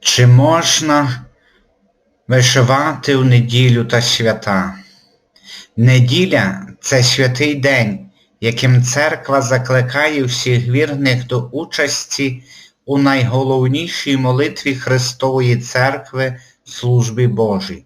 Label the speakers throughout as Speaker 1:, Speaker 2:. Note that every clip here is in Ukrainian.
Speaker 1: Чи можна вишивати в неділю та свята? Неділя це святий день, яким церква закликає всіх вірних до участі у найголовнішій молитві Христової Церкви службі Божій.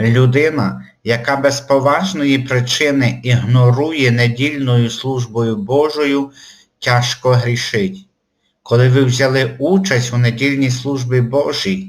Speaker 1: Людина, яка без поважної причини ігнорує недільною службою Божою, тяжко грішить. Коли ви взяли участь у недільній службі Божій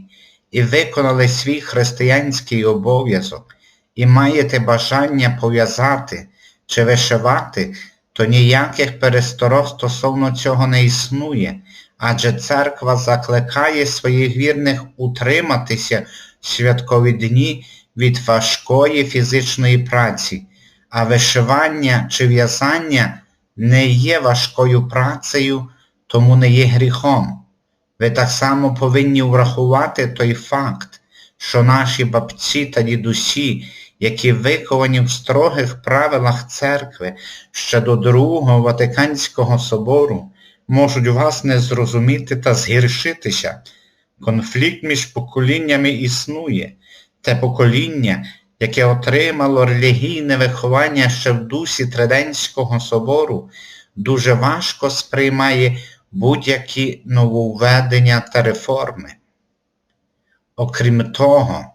Speaker 1: і виконали свій християнський обов'язок, і маєте бажання пов'язати чи вишивати, то ніяких пересторог стосовно цього не існує, адже церква закликає своїх вірних утриматися в святкові дні від важкої фізичної праці, а вишивання чи в'язання не є важкою працею, тому не є гріхом. Ви так само повинні врахувати той факт, що наші бабці та дідусі, які виховані в строгих правилах церкви ще до Другого Ватиканського собору, можуть вас не зрозуміти та згіршитися. Конфлікт між поколіннями існує. Те покоління, яке отримало релігійне виховання ще в дусі Триденського собору, дуже важко сприймає будь-які нововведення та реформи. Окрім того,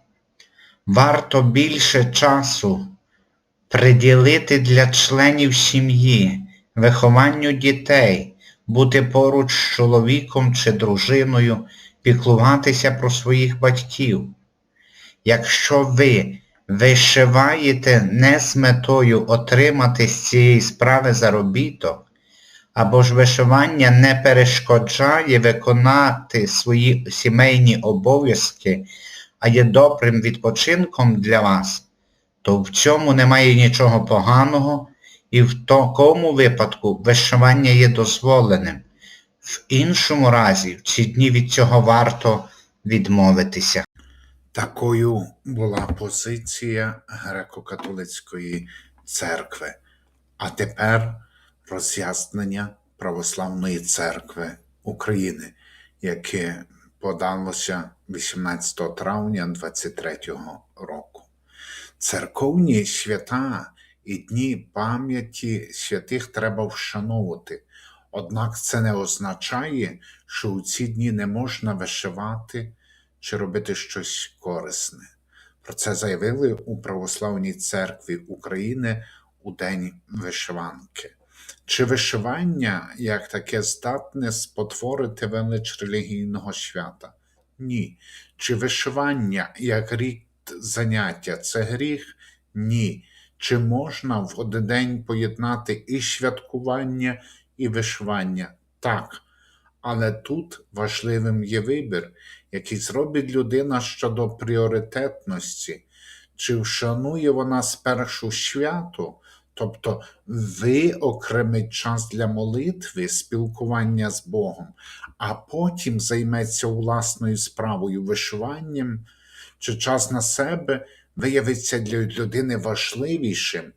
Speaker 1: варто більше часу приділити для членів сім'ї, вихованню дітей, бути поруч з чоловіком чи дружиною, піклуватися про своїх батьків. Якщо ви вишиваєте не з метою отримати з цієї справи заробіток, або ж вишивання не перешкоджає виконати свої сімейні обов'язки, а є добрим відпочинком для вас, то в цьому немає нічого поганого і в такому випадку вишивання є дозволеним. В іншому разі в ці дні від цього варто відмовитися.
Speaker 2: Такою була позиція греко-католицької церкви. А тепер роз'яснення Православної церкви України, яке подалося 18 травня 23 року. Церковні свята і дні пам'яті святих треба вшановувати. Однак це не означає, що у ці дні не можна вишивати чи робити щось корисне. Про це заявили у Православній церкві України у День вишиванки. Чи вишивання як таке здатне спотворити велич релігійного свята? Ні. Чи вишивання як рід заняття це гріх? Ні. Чи можна в один день поєднати і святкування, і вишивання? Так. Але тут важливим є вибір, який зробить людина щодо пріоритетності, чи вшанує вона спершу свято, тобто виокремить час для молитви, спілкування з Богом, а потім займеться власною справою вишиванням, чи час на себе виявиться для людини важливішим,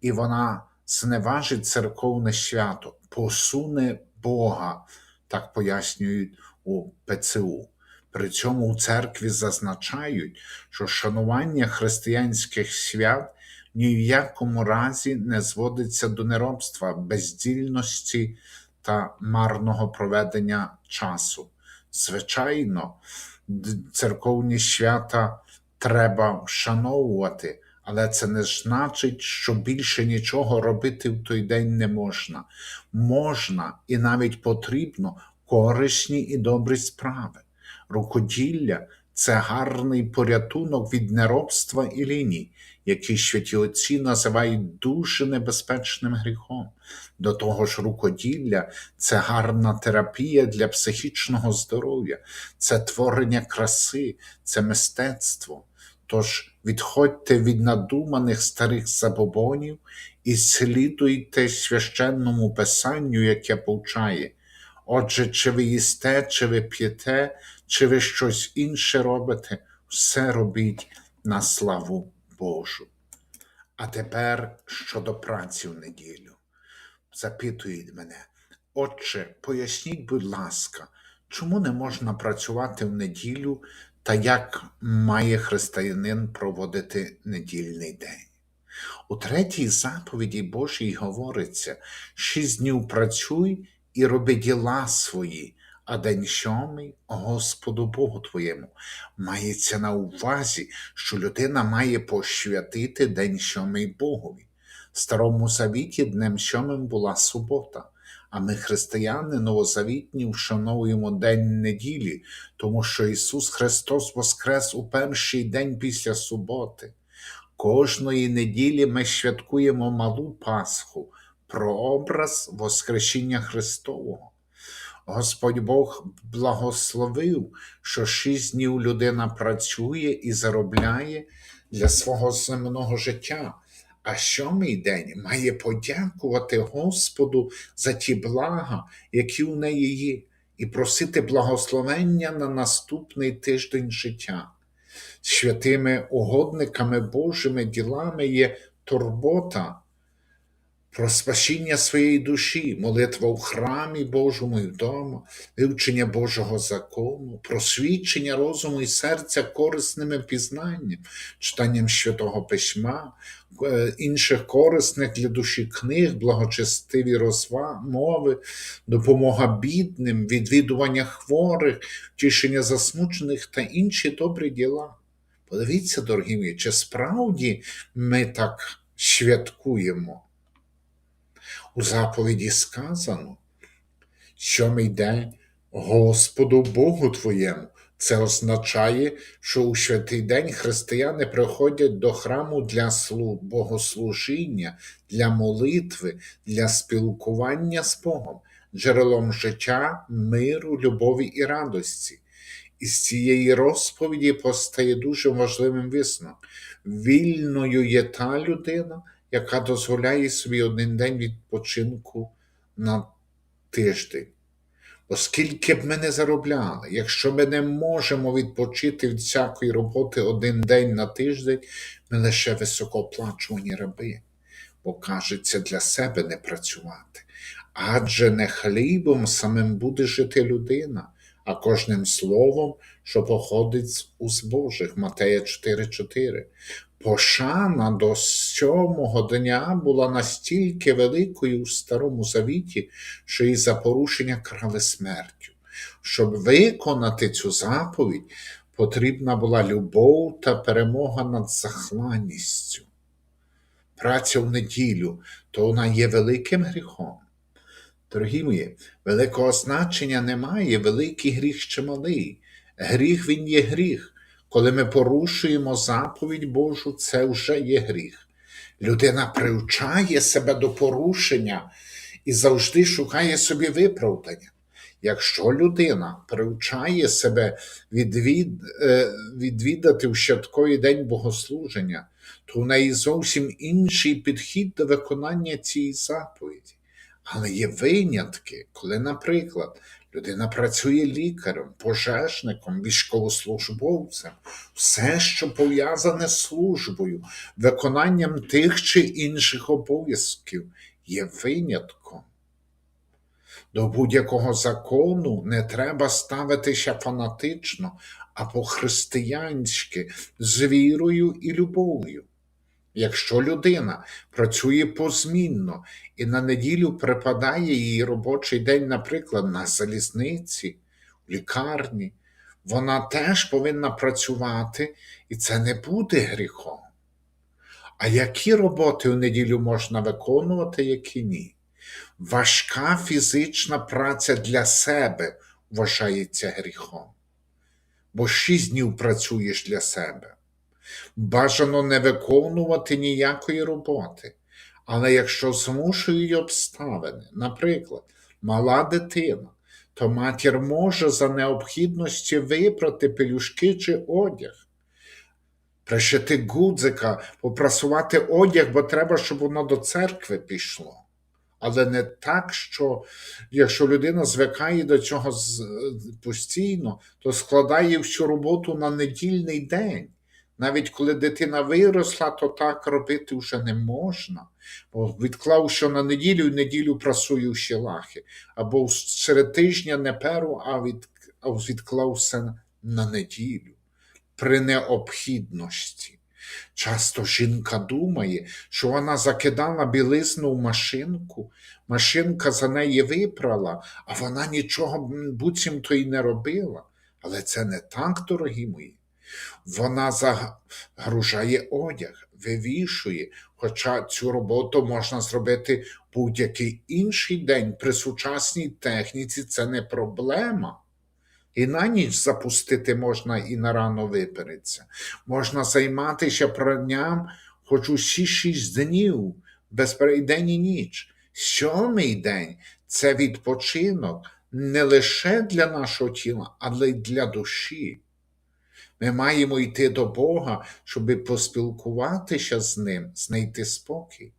Speaker 2: і вона зневажить церковне свято, посуне Бога так пояснюють у ПЦУ. При цьому у церкві зазначають, що шанування християнських свят ні в якому разі не зводиться до неробства, бездільності та марного проведення часу. Звичайно, церковні свята треба вшановувати, але це не значить, що більше нічого робити в той день не можна. Можна і навіть потрібно корисні і добрі справи. Рукоділля це гарний порятунок від неробства і ліній, які святі отці називають дуже небезпечним гріхом. До того ж, рукоділля це гарна терапія для психічного здоров'я, це творення краси, це мистецтво. Тож відходьте від надуманих старих забобонів і слідуйте священному писанню, яке повчає. Отже, чи ви їсте, чи ви п'єте, чи ви щось інше робите, все робіть на славу Божу. А тепер щодо праці в неділю. Запитують мене, Отче, поясніть, будь ласка, Чому не можна працювати в неділю та як має християнин проводити недільний день? У третій заповіді Божій говориться: шість днів працюй і роби діла свої, а день сьомий Господу Богу твоєму. Мається на увазі, що людина має посвятити день сьомий Богові. Старому Завіті днем сьомим була субота. А ми, християни новозавітні, вшановуємо День неділі, тому що Ісус Христос воскрес у перший день після суботи. Кожної неділі ми святкуємо малу Пасху, прообраз Воскресіння Христового. Господь Бог благословив, що шість днів людина працює і заробляє для свого земного життя, а сьомий день має подякувати Господу за ті блага, які у неї є, і просити благословення на наступний тиждень життя. Святими угодниками Божими ділами є турбота про спасіння своєї душі, молитва в храмі Божому і вдома, вивчення Божого закону, просвідчення розуму і серця корисними пізнанням, читанням Святого Письма, е, інших корисних для душі книг, благочестиві розмови, допомога бідним, відвідування хворих, втішення засмучених та інші добрі діла. Подивіться, дорогі мої, чи справді ми так святкуємо? У заповіді сказано, сьомий день Господу Богу Твоєму. Це означає, що у святий день християни приходять до храму для богослужіння, для молитви, для спілкування з Богом, джерелом життя, миру, любові і радості. Із цієї розповіді постає дуже важливим висновок. Вільною є та людина, яка дозволяє собі один день відпочинку на тиждень. Оскільки б ми не заробляли, якщо ми не можемо відпочити від всякої роботи один день на тиждень, ми лише високооплачувані раби, бо кажеться для себе не працювати. Адже не хлібом самим буде жити людина, а кожним словом, що походить з уст Божих. Матея 4.4. Пошана до сьомого дня була настільки великою у Старому Завіті, що і за порушення крали смертю. Щоб виконати цю заповідь, потрібна була любов та перемога над захланністю. Праця в неділю, то вона є великим гріхом. Дорогі мої, великого значення немає, великий гріх чи малий. Гріх він є гріх. Коли ми порушуємо заповідь Божу, це вже є гріх. Людина привчає себе до порушення і завжди шукає собі виправдання. Якщо людина привчає себе відвід, е, відвідати в святковий день богослуження, то в неї зовсім інший підхід до виконання цієї заповіді. Але є винятки, коли, наприклад, людина працює лікарем, пожежником, військовослужбовцем, все, що пов'язане з службою, виконанням тих чи інших обов'язків, є винятком. До будь-якого закону не треба ставитися фанатично, а по-християнськи, з вірою і любов'ю. Якщо людина працює позмінно і на неділю припадає її робочий день, наприклад, на залізниці, в лікарні, вона теж повинна працювати, і це не буде гріхом. А які роботи у неділю можна виконувати, які ні? Важка фізична праця для себе вважається гріхом, бо шість днів працюєш для себе. Бажано не виконувати ніякої роботи. Але якщо змушують обставини, наприклад, мала дитина, то матір може за необхідності випрати пелюшки чи одяг, пришити гудзика, попрасувати одяг, бо треба, щоб воно до церкви пішло. Але не так, що якщо людина звикає до цього постійно, то складає всю роботу на недільний день. Навіть коли дитина виросла, то так робити вже не можна. Бо відклав, що на неділю, і неділю прасую ще лахи. Або серед тижня не перу, а від, а відклав все на неділю при необхідності. Часто жінка думає, що вона закидала білизну в машинку, машинка за неї випрала, а вона нічого буцімто й не робила. Але це не так, дорогі мої. Вона загружає одяг, вивішує, хоча цю роботу можна зробити будь-який інший день при сучасній техніці це не проблема. І на ніч запустити можна і на рано випереться. Можна займатися пранням хоч усі шість днів, без перейдень і ніч. Сьомий день це відпочинок не лише для нашого тіла, але й для душі. Ми маємо йти до Бога, щоб поспілкуватися з Ним, знайти спокій.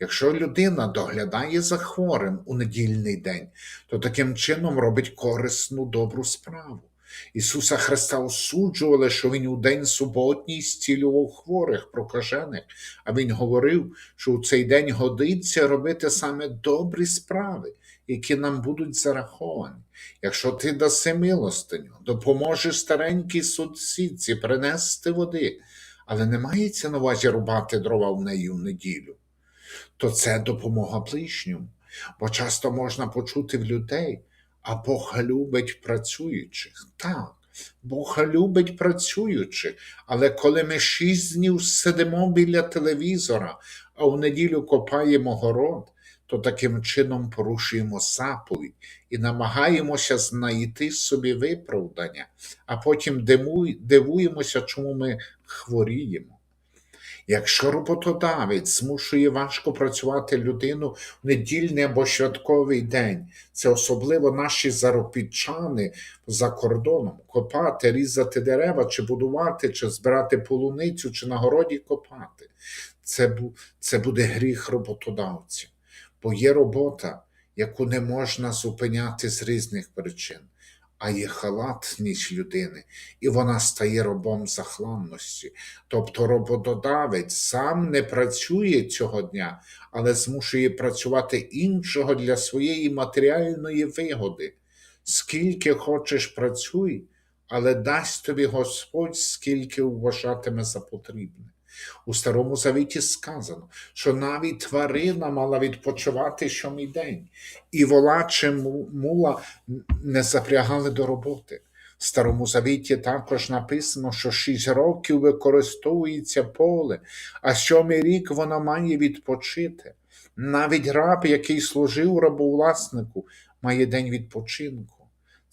Speaker 2: Якщо людина доглядає за хворим у недільний день, то таким чином робить корисну добру справу. Ісуса Христа осуджували, що Він у день суботній зцілював хворих, прокажених, а Він говорив, що у цей день годиться робити саме добрі справи, які нам будуть зараховані. Якщо ти даси милостиню, допоможеш старенькій сусідці принести води, але не мається на увазі рубати дрова в неї в неділю, то це допомога ближньому. Бо часто можна почути в людей, а Бог любить працюючих. Так, Бог любить працюючих, але коли ми шість днів сидимо біля телевізора, а в неділю копаємо город, то таким чином порушуємо заповідь і намагаємося знайти собі виправдання, а потім дивуємося, чому ми хворіємо. Якщо роботодавець змушує важко працювати людину в недільний або святковий день, це особливо наші заробітчани за кордоном, копати, різати дерева, чи будувати, чи збирати полуницю, чи на городі копати. Це, це буде гріх роботодавця, бо є робота, яку не можна зупиняти з різних причин, а є халатність людини, і вона стає робом захланності. Тобто роботодавець сам не працює цього дня, але змушує працювати іншого для своєї матеріальної вигоди. Скільки хочеш працюй, але дасть тобі Господь, скільки вважатиме за потрібне. У Старому Завіті сказано, що навіть тварина мала відпочивати сьомий день, і вола чи мула не запрягали до роботи. В Старому Завіті також написано, що шість років використовується поле, а сьомий рік воно має відпочити. Навіть раб, який служив рабовласнику, має день відпочинку.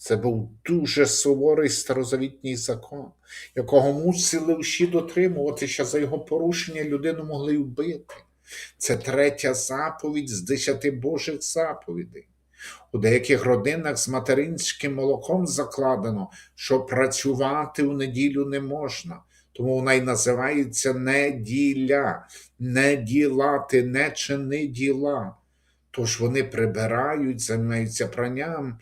Speaker 2: Це був дуже суворий старозавітній закон, якого мусили всі дотримуватися за його порушення людину могли вбити. Це третя заповідь з десяти Божих заповідей. У деяких родинах з материнським молоком закладено, що працювати у неділю не можна, тому вона й називається неділя, не ділати, не чини діла. Тож вони прибирають, займаються пранням,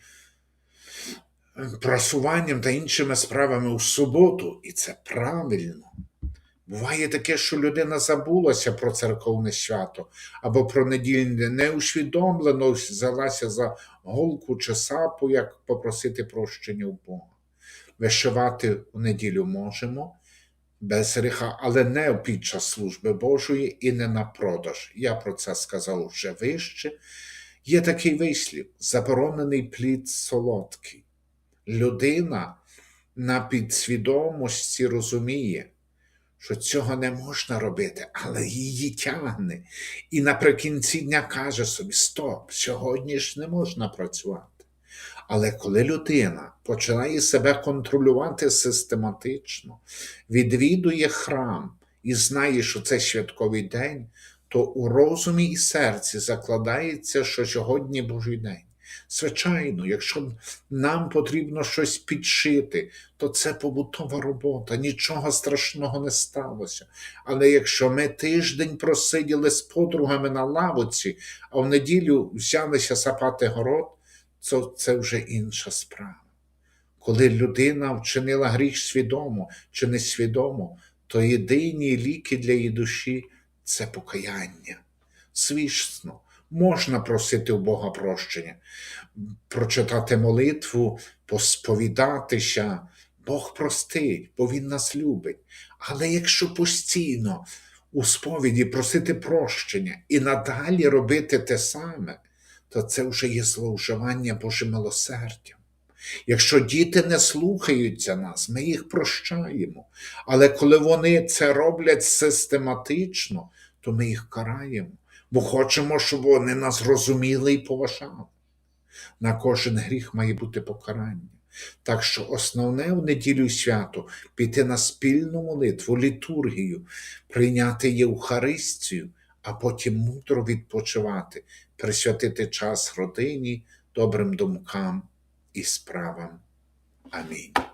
Speaker 2: прасуванням та іншими справами у суботу, і це правильно. Буває таке, що людина забулася про церковне свято або про недільне, неусвідомлено взялася за голку чи сапу, як попросити прощення у Бога. Вишивати у неділю можемо без гріха, але не під час служби Божої і не на продаж. Я про це сказав вже вище. Є такий вислів: заборонений плід солодкий. Людина на підсвідомості розуміє, що цього не можна робити, але її тягне. І наприкінці дня каже собі: Стоп, сьогодні ж не можна працювати. Але коли людина починає себе контролювати систематично, відвідує храм і знає, що це святковий день, то у розумі і серці закладається, що сьогодні Божий день. Звичайно, якщо нам потрібно щось підшити, то це побутова робота, нічого страшного не сталося. Але якщо ми тиждень просиділи з подругами на лавоці, а в неділю взялися сапати город, то це вже інша справа. Коли людина вчинила гріх свідомо чи несвідомо, то єдині ліки для її душі це покаяння. Звісно, можна просити у Бога прощення, прочитати молитву, посповідатися. Бог простить, бо Він нас любить. Але якщо постійно у сповіді просити прощення і надалі робити те саме, то це вже є зловживання Божим милосердям. Якщо діти не слухаються нас, ми їх прощаємо. Але коли вони це роблять систематично, то ми їх караємо, бо хочемо, щоб вони нас розуміли і поважали. На кожен гріх має бути покарання. Так що основне в неділю свято піти на спільну молитву, літургію, прийняти Євхаристію, а потім мудро відпочивати, присвятити час родині, добрим думкам і справам. Амінь.